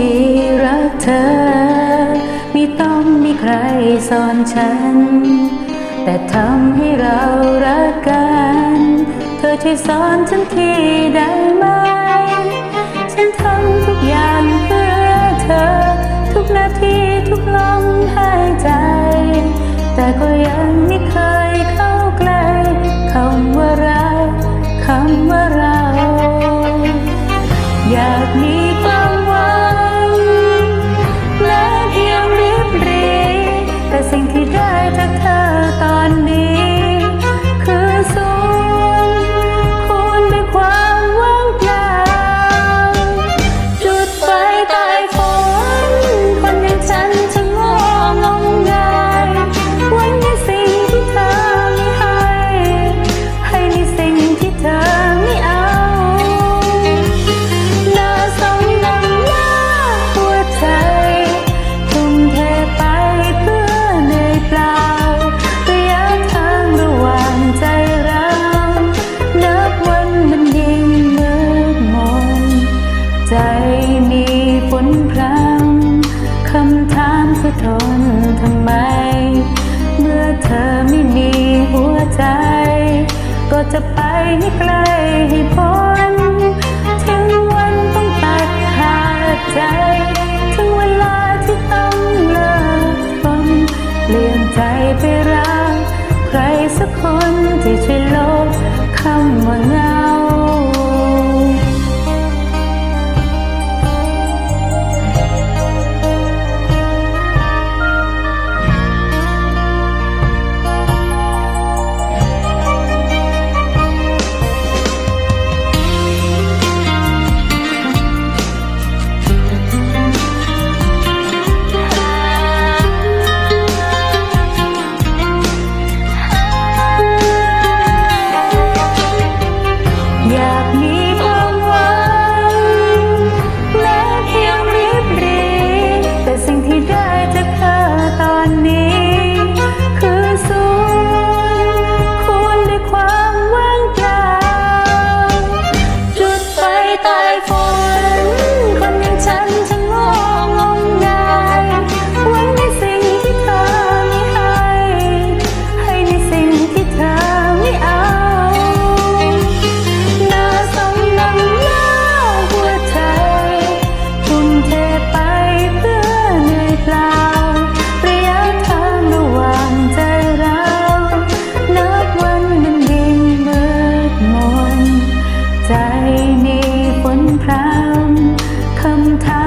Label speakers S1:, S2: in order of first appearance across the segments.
S1: ที่รักเธอ ไม่ต้องมีใครสอนฉัน แต่ทำให้เรารักกัน เธอช่วยสอนฉันทีได้ไหม ฉันทำทุกอย่างเพื่อเธอ ทุกนาทีทุกลมหายใจ แต่ก็ยังไม่เคยเข้าใกล้คำว่ารักคำว่า จากเธอตอนนี้ พรำคำถามคือทนทำไม เมื่อเธอไม่มีหัวใจ ก็จะไปให้ไกลให้พ้นถึงวันต้องตัดขาดใจ ถึงเวลาที่ต้องเลิกทนเปลี่ยนใจไปรัก ใครสักคนที่ช่วยลบคำว่าเหงาย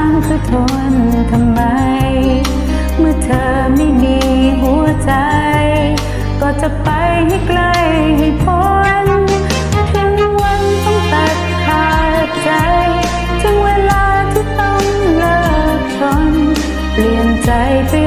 S1: ามเธอทนทำไม เมื่อเธอไม่มีหัวใจ ก็จะไปให้ไกลให้พ้นถึงวันต้องตัดขาดใจ ถึงเวลาที่ต้องเลิกทนเปลี่ยนใจไป